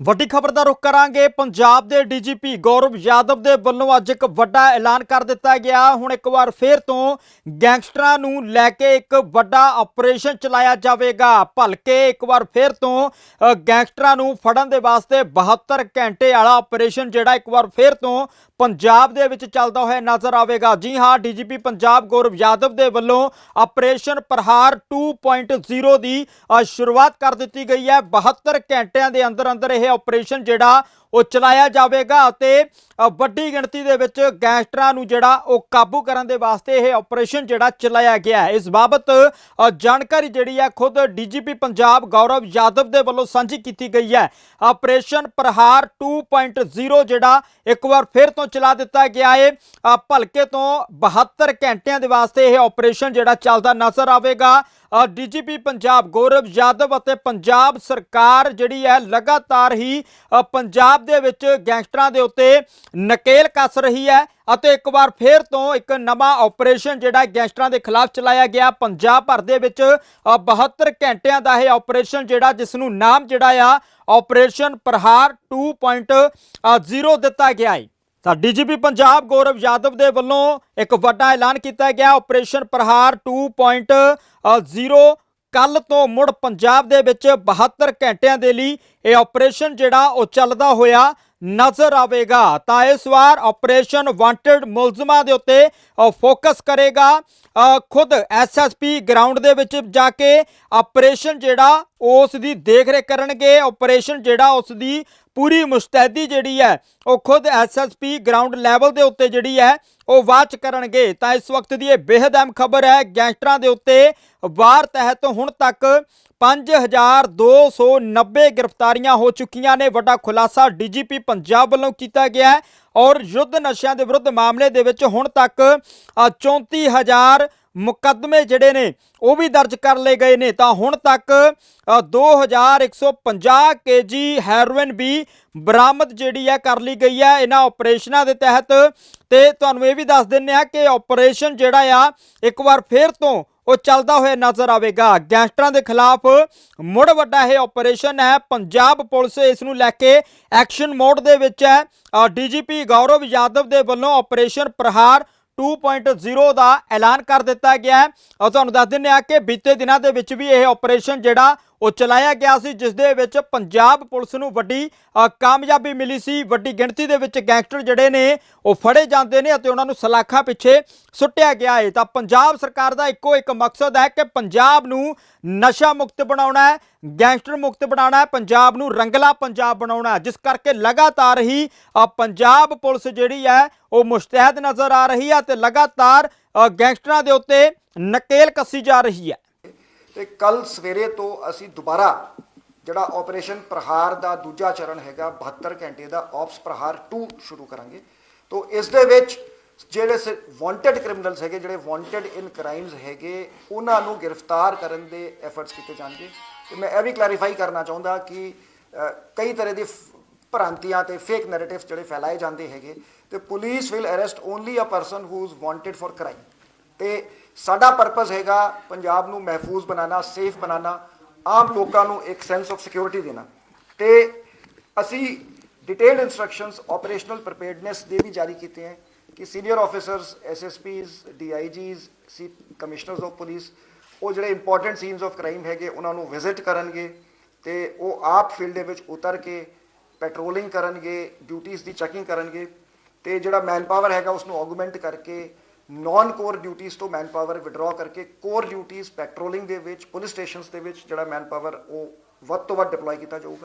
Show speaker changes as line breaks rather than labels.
ਵੱਡੀ ਖਬਰ ਦਾ ਰੁਖ ਕਰਾਂਗੇ। ਪੰਜਾਬ ਦੇ ਡੀਜੀਪੀ ਗੌਰਵ ਯਾਦਵ ਦੇ ਵੱਲੋਂ ਅੱਜ ਇੱਕ ਵੱਡਾ ਐਲਾਨ ਕਰ ਦਿੱਤਾ ਗਿਆ। ਹੁਣ ਇੱਕ ਵਾਰ ਫੇਰ ਤੋਂ ਗੈਂਗਸਟਰਾਂ ਨੂੰ ਲੈ ਕੇ ਇੱਕ ਵੱਡਾ ਆਪਰੇਸ਼ਨ ਚਲਾਇਆ ਜਾਵੇਗਾ। ਭਲਕੇ ਇੱਕ ਵਾਰ ਫੇਰ ਤੋਂ ਗੈਂਗਸਟਰਾਂ ਨੂੰ ਫੜਨ ਦੇ ਵਾਸਤੇ 72 ਘੰਟੇ ਵਾਲਾ ਆਪਰੇਸ਼ਨ ਜਿਹੜਾ ਇੱਕ ਵਾਰ ਫੇਰ ਤੋਂ ਪੰਜਾਬ ਦੇ ਵਿੱਚ ਚੱਲਦਾ ਹੋਇਆ ਨਜ਼ਰ ਆਵੇਗਾ। ਜੀ ਹਾਂ, ਡੀਜੀਪੀ ਪੰਜਾਬ ਗੌਰਵ ਯਾਦਵ ਦੇ ਵੱਲੋਂ ਆਪਰੇਸ਼ਨ ਪ੍ਰਹਾਰ 2.0 ਦੀ ਸ਼ੁਰੂਆਤ ਕਰ ਦਿੱਤੀ ਗਈ ਹੈ। 72 ਘੰਟਿਆਂ ਦੇ ਅੰਦਰ ਅੰਦਰ ਇਹ ਆਪਰੇਸ਼ਨ ਜਿਹੜਾ ਉਹ ਚਲਾਇਆ ਜਾਵੇਗਾ ਅਤੇ ਵੱਡੀ ਗਿਣਤੀ ਦੇ ਵਿੱਚ ਗੈਂਗਸਟਰਾਂ ਨੂੰ ਜਿਹੜਾ ਉਹ ਕਾਬੂ ਕਰਨ ਦੇ ਵਾਸਤੇ ਇਹ ਆਪਰੇਸ਼ਨ ਜਿਹੜਾ ਚਲਾਇਆ ਗਿਆ ਹੈ। ਇਸ ਬਾਬਤ ਜਾਣਕਾਰੀ ਜਿਹੜੀ ਹੈ ਖੁਦ ਡੀਜੀਪੀ ਪੰਜਾਬ ਗੌਰਵ ਯਾਦਵ ਦੇ ਵੱਲੋਂ ਸਾਂਝੀ ਕੀਤੀ ਗਈ ਹੈ। ਆਪਰੇਸ਼ਨ ਪ੍ਰਹਾਰ 2.0 ਜਿਹੜਾ ਇੱਕ ਵਾਰ ਫਿਰ ਤੋਂ ਚਲਾ ਦਿੱਤਾ ਗਿਆ ਹੈ ਭਲਕੇ ਤੋਂ 72 ਘੰਟਿਆਂ ਦੇ ਵਾਸਤੇ ਇਹ ਆਪਰੇਸ਼ਨ ਜਿਹੜਾ ਚੱਲਦਾ ਨਜ਼ਰ ਆਵੇਗਾ। ਡੀਜੀਪੀ ਪੰਜਾਬ ਗੌਰਵ ਯਾਦਵ ਅਤੇ ਪੰਜਾਬ ਸਰਕਾਰ ਜਿਹੜੀ ਹੈ ਲਗਾਤਾਰ ਹੀ ਪੰਜਾਬ ਦੇ ਵਿੱਚ ਗੈਂਗਸਟਰਾਂ ਦੇ ਉੱਤੇ ਨਕੇਲ ਕੱਸ ਰਹੀ ਹੈ ਅਤੇ ਇੱਕ ਵਾਰ ਫੇਰ ਤੋਂ ਇੱਕ ਨਵਾਂ ਆਪਰੇਸ਼ਨ ਜਿਹੜਾ ਗੈਂਗਸਟਰਾਂ ਦੇ ਖਿਲਾਫ ਚਲਾਇਆ ਗਿਆ। ਪੰਜਾਬ ਭਰ ਦੇ ਵਿੱਚ ਅ, 72 ਘੰਟਿਆਂ ਦਾ ਇਹ ਆਪਰੇਸ਼ਨ ਜਿਹੜਾ ਜਿਸ ਨੂੰ ਨਾਮ ਜਿਹੜਾ ਆ ਆਪਰੇਸ਼ਨ ਪ੍ਰਹਾਰ 2.0 ਦਿੱਤਾ ਗਿਆ ਹੈ। ਤਾਂ ਡੀਜੀਪੀ ਪੰਜਾਬ ਗੌਰਵ ਯਾਦਵ ਦੇ ਵੱਲੋਂ ਇੱਕ ਵੱਡਾ ਐਲਾਨ ਕੀਤਾ ਗਿਆ, ਆਪਰੇਸ਼ਨ ਪ੍ਰਹਾਰ 2.0 ਕੱਲ ਤੋਂ ਮੁੜ ਪੰਜਾਬ ਦੇ ਵਿੱਚ 72 ਘੰਟਿਆਂ ਦੇ ਲਈ ਇਹ ਆਪਰੇਸ਼ਨ ਜਿਹੜਾ ਉਹ ਚੱਲਦਾ ਹੋਇਆ ਨਜ਼ਰ ਆਵੇਗਾ। ਤਾਂ ਇਸ ਵਾਰ ਆਪਰੇਸ਼ਨ ਵਾਂਟਡ ਮੁਲਜ਼ਮਾਂ ਦੇ ਉੱਤੇ ਫੋਕਸ ਕਰੇਗਾ। ਅ, ਖੁਦ ਐਸਐਸਪੀ ਗਰਾਊਂਡ ਦੇ ਵਿੱਚ ਜਾ ਕੇ ਆਪਰੇਸ਼ਨ ਜਿਹੜਾ ਉਸ ਦੀ ਦੇਖਰੇਖ ਕਰਨਗੇ। ਆਪਰੇਸ਼ਨ ਜਿਹੜਾ ਉਸ ਦੀ ਪੂਰੀ ਮੁਸਤੈਦੀ ਜਿਹੜੀ ਹੈ ਉਹ ਖੁਦ ਐਸਐਸਪੀ ਗਰਾਊਂਡ ਲੈਵਲ ਦੇ ਉੱਤੇ ਜਿਹੜੀ ਹੈ ਉਹ ਵਾਚ ਕਰਨਗੇ ਤਾਂ ਇਸ ਵਕਤ ਦੀ ਇਹ ਬੇहद ਅਹਿਮ ਖਬਰ ਹੈ ਗੈਂਗਸਟਰਾਂ ਦੇ ਉੱਤੇ ਵਾਰ ਤਹਿਤ ਹੁਣ ਤੱਕ 5290 ਗ੍ਰਿਫਤਾਰੀਆਂ ਹੋ ਚੁੱਕੀਆਂ ਨੇ। ਵੱਡਾ ਖੁਲਾਸਾ ਡੀਜੀਪੀ ਪੰਜਾਬ ਵੱਲੋਂ ਕੀਤਾ ਗਿਆ ਹੈ ਔਰ ਯੁੱਧ ਨਸ਼ਿਆਂ ਦੇ ਵਿਰੁੱਧ ਮਾਮਲੇ ਦੇ ਵਿੱਚ ਹੁਣ ਤੱਕ ਅ, 34000 ਮੁਕੱਦਮੇ ਜਿਹੜੇ ਨੇ ਉਹ ਵੀ ਦਰਜ ਕਰ ਲਏ ਗਏ ਨੇ। ਤਾਂ ਹੁਣ ਤੱਕ ਅ, 2150 ਕੇਜੀ ਹੈਰੋਇਨ ਵੀ ਬਰਾਮਦ ਜਿਹੜੀ ਹੈ ਕਰ ਲਈ ਗਈ ਹੈ ਇਹਨਾਂ ਆਪਰੇਸ਼ਨਾਂ ਦੇ ਤਹਿਤ। ਤੇ ਤੁਹਾਨੂੰ ਇਹ ਵੀ ਦੱਸ ਦਿੰਨੇ ਆ ਕਿ ਆਪਰੇਸ਼ਨ ਜਿਹੜਾ ਆ ਇੱਕ ਵਾਰ ਫੇਰ ਤੋਂ ਉਹ ਚੱਲਦਾ ਹੋਇਆ ਨਜ਼ਰ ਆਵੇਗਾ। ਗੈਂਗਸਟਰਾਂ ਦੇ ਖਿਲਾਫ ਮੁੜ ਵੱਡਾ ਇਹ ਆਪਰੇਸ਼ਨ ਹੈ। ਪੰਜਾਬ ਪੁਲਿਸ ਇਸ ਨੂੰ ਲੈ ਕੇ ਐਕਸ਼ਨ ਮੋਡ ਦੇ ਵਿੱਚ ਹੈ। ਡੀਜੀਪੀ ਗੌਰਵ ਯਾਦਵ ਦੇ ਵੱਲੋਂ ਆਪਰੇਸ਼ਨ ਪ੍ਰਹਾਰ 2.0 ਦਾ ਐਲਾਨ ਕਰ ਦਿੱਤਾ ਗਿਆ ਹੈ। ਔਰ ਤੁਹਾਨੂੰ ਦੱਸ ਦਿੰਨੇ ਆ ਕਿ ਬੀਤੇ ਦਿਨਾਂ ਦੇ ਵਿੱਚ ਵੀ ਇਹ ਆਪਰੇਸ਼ਨ ਜਿਹੜਾ ਉਹ ਚਲਾਇਆ ਗਿਆ ਸੀ, ਜਿਸ ਦੇ ਵਿੱਚ ਪੰਜਾਬ ਪੁਲਿਸ ਨੂੰ ਵੱਡੀ ਕਾਮਯਾਬੀ ਮਿਲੀ ਸੀ। ਵੱਡੀ ਗਿਣਤੀ ਦੇ ਵਿੱਚ ਗੈਂਗਸਟਰ ਜਿਹੜੇ ਨੇ, ਉਹ ਫੜੇ ਜਾਂਦੇ ਨੇ ਅਤੇ ਉਹਨਾਂ ਨੂੰ ਸਲਾਖਾਂ ਪਿੱਛੇ ਸੁੱਟਿਆ ਗਿਆ ਹੈ ਤਾਂ ਪੰਜਾਬ ਸਰਕਾਰ ਦਾ ਇੱਕੋ ਇੱਕ ਮਕਸਦ ਹੈ ਕਿ ਪੰਜਾਬ ਨੂੰ ਨਸ਼ਾ ਮੁਕਤ ਬਣਾਉਣਾ ਹੈ, ਗੈਂਗਸਟਰ ਮੁਕਤ ਬਣਾਉਣਾ ਹੈ, ਪੰਜਾਬ ਨੂੰ ਰੰਗਲਾ ਪੰਜਾਬ ਬਣਾਉਣਾ ਜਿਸ ਕਰਕੇ ਲਗਾਤਾਰ ਹੀ ਪੰਜਾਬ ਪੁਲਿਸ ਜਿਹੜੀ ਹੈ, ਉਹ ਮੁਸ਼ਤੈਦ ਨਜ਼ਰ ਆ ਰਹੀ ਹੈ ਤੇ ਲਗਾਤਾਰ ਗੈਂਗਸਟਰਾਂ ਦੇ ਉੱਤੇ ਨਕੇਲ ਕੱਸੀ ਜਾ ਰਹੀ ਹੈ।
ਤੇ ਕੱਲ ਸਵੇਰੇ ਤੋਂ ਅਸੀਂ ਦੁਬਾਰਾ ਜਿਹੜਾ ਆਪਰੇਸ਼ਨ ਪ੍ਰਹਾਰ ਦਾ ਦੂਜਾ ਚਰਨ ਹੈਗਾ 72 ਘੰਟੇ ਦਾ ਆਪਸ ਪ੍ਰਹਾਰ 2 ਸ਼ੁਰੂ ਕਰਾਂਗੇ। ਤੋਂ ਇਸ ਦੇ ਵਿੱਚ ਜਿਹੜੇ ਵਾਂਟਡ ਕ੍ਰਿਮੀਨਲਸ ਹੈਗੇ, ਜਿਹੜੇ ਵਾਂਟਡ ਇਨ ਕ੍ਰਾਈਮਸ ਹੈਗੇ, ਉਹਨਾਂ ਨੂੰ ਗ੍ਰਿਫਤਾਰ ਕਰਨ ਦੇ ਐਫਰਟਸ ਕੀਤੇ ਜਾਣਗੇ। ਤੇ ਮੈਂ ਇਹ ਵੀ ਕਲੈਰੀਫਾਈ ਕਰਨਾ ਚਾਹੁੰਦਾ ਕਿ ਕਈ ਤਰ੍ਹਾਂ ਦੀ ਫ- ਭ੍ਰਾਂਤੀਆਂ ਤੇ ਫੇਕ ਨੈਰੇਟਿਵਸ ਜਿਹੜੇ ਫੈਲਾਏ ਜਾਂਦੇ ਹੈਗੇ, ਤੇ police will arrest only a person who is wanted for crime ਤੇ ਸਾਡਾ ਪਰਪਸ ਹੈਗਾ ਪੰਜਾਬ ਨੂੰ ਮਹਿਫੂਜ਼ ਬਣਾਉਣਾ ਸੇਫ ਬਣਾਉਣਾ, ਆਮ ਲੋਕਾਂ ਨੂੰ ਇੱਕ ਸੈਂਸ ਆਫ ਸਿਕਿਉਰਿਟੀ ਦੇਣਾ। ਤੇ ਅਸੀਂ ਡਿਟੇਲਡ ਇਨਸਟਰਕਸ਼ਨਸ ਆਪਰੇਸ਼ਨਲ ਪ੍ਰੀਪੇਅਰਡਨੈਸ ਦੇ ਵੀ ਜਾਰੀ ਕੀਤੇ ਹਨ ਕਿ senior officers SSPs DIGs C commissioners of police ਉਹ ਜਿਹੜੇ ਇੰਪੋਰਟੈਂਟ ਸੀਨਸ ਆਫ ਕ੍ਰਾਈਮ ਹੈਗੇ, ਉਹਨਾਂ ਨੂੰ ਵਿਜ਼ਿਟ ਕਰਨਗੇ ਤੇ ਉਹ ਆਪ ਫੀਲਡ ਦੇ ਵਿੱਚ ਉਤਰ ਕੇ ਪੈਟਰੋਲਿੰਗ ਕਰਨਗੇ ਡਿਊਟੀਆਂ ਦੀ ਚੈਕਿੰਗ ਕਰਨਗੇ ਤੇ ਜਿਹੜਾ ਮੈਨ ਪਾਵਰ ਹੈਗਾ ਉਸ ਨੂੰ ਆਗੂਮੈਂਟ ਕਰਕੇ ਨਾਨ ਕੋਰ ਡਿਊਟੀਆਂ ਤੋਂ ਮੈਨ ਪਾਵਰ ਵਿਡਰਾ ਕਰਕੇ ਕੋਰ ਡਿਊਟੀਆਂ ਪੈਟਰੋਲਿੰਗ ਦੇ ਵਿੱਚ ਪੁਲਿਸ ਸਟੇਸ਼ਨਸ ਦੇ ਵਿੱਚ ਜਿਹੜਾ ਮੈਨ ਪਾਵਰ ਉਹ ਵੱਧ ਤੋਂ ਵੱਧ ਡਿਪਲੋਏ ਕੀਤਾ ਜਾਊਗਾ।